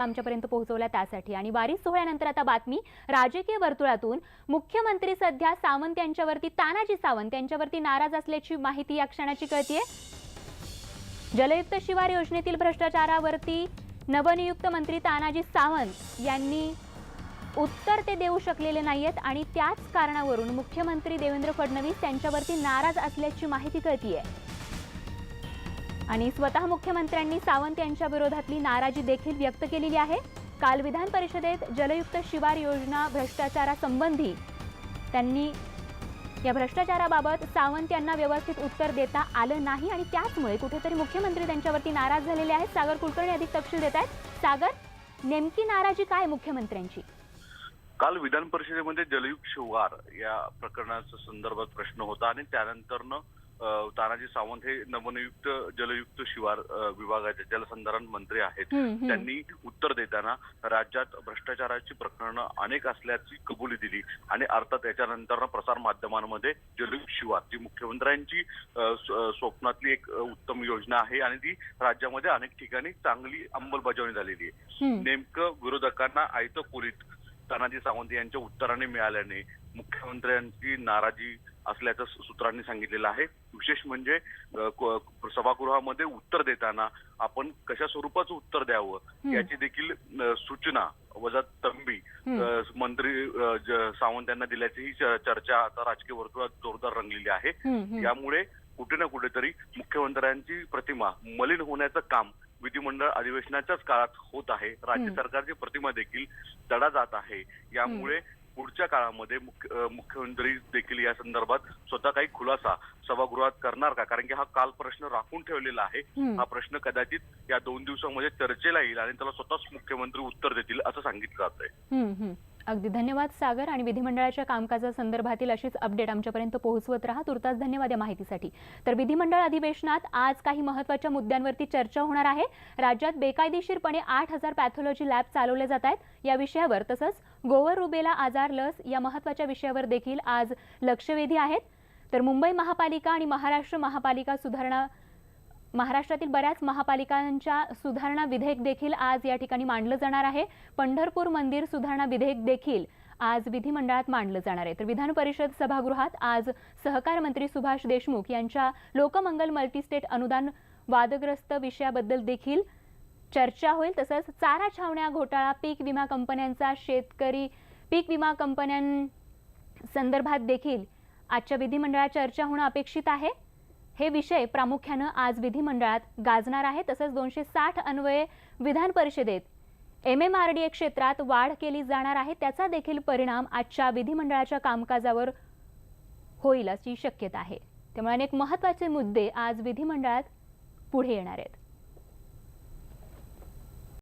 आमच्यापर्यंत पोहोचवल्या त्यासाठी. आणि वारीस सोहळ्यानंतर आता बातमी राजकीय वर्तुळातून मुख्यमंत्री सध्या सावंत यांच्यावरती तानाजी सावंत यांच्यावरती नाराज असल्याची माहिती या क्षणाची कळतीये. जलयुक्त शिवार योजनेतील भ्रष्टाचारावरती नवनियुक्त मंत्री तानाजी सावंत यांनी उत्तर ते देऊ शकलेले नाहीयेत आणि त्याच कारणावरून मुख्यमंत्री देवेंद्र फडणवीस यांच्यावरती नाराज असल्याची माहिती कळतीये. आणि स्वतः मुख्यमंत्र्यांनी सावंत यांच्या विरोधातली नाराजी देखील व्यक्त केलेली आहे. काल विधान परिषदेत जलयुक्त शिवार योजना भ्रष्टाचारासंबंधी त्यांनी या भ्रष्टाचाराबाबत सावंत यांना व्यवस्थित उत्तर देता आलं नाही आणि त्याचमुळे कुठेतरी मुख्यमंत्री त्यांच्यावरती नाराज झालेले आहेत. सागर कुलकर्णी अधिक तपशील देत आहेत. सागर नेमकी नाराजी काय मुख्यमंत्र्यांची? काल विधान परिषदेमध्ये जलयुक्त शिवार या प्रकरणाचा संदर्भात प्रश्न होता आणि त्यानंतरनं तानाजी सावंत हे नवनियुक्त जलयुक्त शिवार विभागाचे जलसंधारण मंत्री आहेत. त्यांनी उत्तर देताना राज्यात भ्रष्टाचाराची प्रकरणं अनेक असल्याची कबुली दिली आणि अर्थात त्याच्यानंतर प्रसार माध्यमांमध्ये जलयुक्त शिवार जी मुख्यमंत्र्यांची स्वप्नातली एक उत्तम योजना आहे आणि ती राज्यामध्ये अनेक ठिकाणी चांगली अंमलबजावणी झालेली आहे. नेमकं विरोधकांना आयतं पोलीत तानाजी सावंत यांच्या उत्तराने मिळाल्याने मुख्यमंत्र्यांची नाराजी असल्याचं सूत्रांनी सांगितलेलं आहे विशेष म्हणजे सभागृहामध्ये उत्तर देताना आपण कशा स्वरूपाचं उत्तर द्यावं. याची देखील सूचना वजा तंबी मंत्री सावंत यांना दिल्याचीही च- चर्चा आता राजकीय वर्तुळात जोरदार रंगलेली आहे. यामुळे कुठे ना कुठेतरी मुख्यमंत्र्यांची प्रतिमा मलिन होण्याचं काम विधिमंडळ अधिवेशनाच्याच काळात होत आहे राज्य. सरकारची प्रतिमा देखील तडा जात आहे यामुळे पुढच्या काळामध्ये मुख्य मुख्यमंत्री देखील या संदर्भात स्वतः काही खुलासा सभागृहात करणार का कारण की हा काल प्रश्न राखून ठेवलेला आहे. हा प्रश्न कदाचित या दोन दिवसामध्ये चर्चेला येईल आणि त्याला स्वतःच मुख्यमंत्री उत्तर देतील असं सांगितलं जात आहे. अगदी धन्यवाद सागर. आणि विधिमंडळाच्या कामकाजासंदर्भातील अशीच अपडेट आमच्यापर्यंत पोहोचवत राहा. तुर्तास धन्यवाद या माहितीसाठी. तर विधिमंडळ अधिवेशनात आज काही महत्त्वाच्या मुद्द्यांवरती चर्चा होणार आहे. राज्यात बेकायदेशीरपणे आठ हजार पॅथॉलॉजी लॅब चालवले जात आहेत. या विषयावर तसंच गोवर रुबेला आजार लस या महत्त्वाच्या विषयावर देखील आज लक्षवेधी आहेत. तर मुंबई महापालिका आणि महाराष्ट्र महापालिका सुधारणा महाराष्ट्रातील बऱ्याच महापालिकांच्या सुधारणा विधेयक देखील आज या ठिकाणी मांडलं जाणार आहे. पंढरपूर मंदिर सुधारणा विधेयक देखील आज विधिमंडळात मांडलं जाणार आहे. तर विधान परिषद सभागृहात आज सहकार मंत्री सुभाष देशमुख यांच्या लोकमंगल मल्टीस्टेट अनुदान वादग्रस्त विषयाबद्दल देखील चर्चा होईल. तसंच चारा छावण्या घोटाळा पीक विमा कंपन्यांचा शेतकरी पीक विमा कंपन्यां संदर्भात देखील आजच्या विधिमंडळात चर्चा होणं अपेक्षित आहे. हे विषय प्रामुख्यानं आज विधिमंडळात गाजणार आहे तसंच दोनशे साठ अन्वये विधान परिषदेत. M M R D A क्षेत्रात वाढ केली जाणार आहे त्याचा देखील परिणाम आजच्या विधिमंडळाच्या कामकाजावर होईल अशी शक्यता आहे. त्यामुळे अनेक महत्त्वाचे मुद्दे आज विधिमंडळात पुढे येणार आहेत.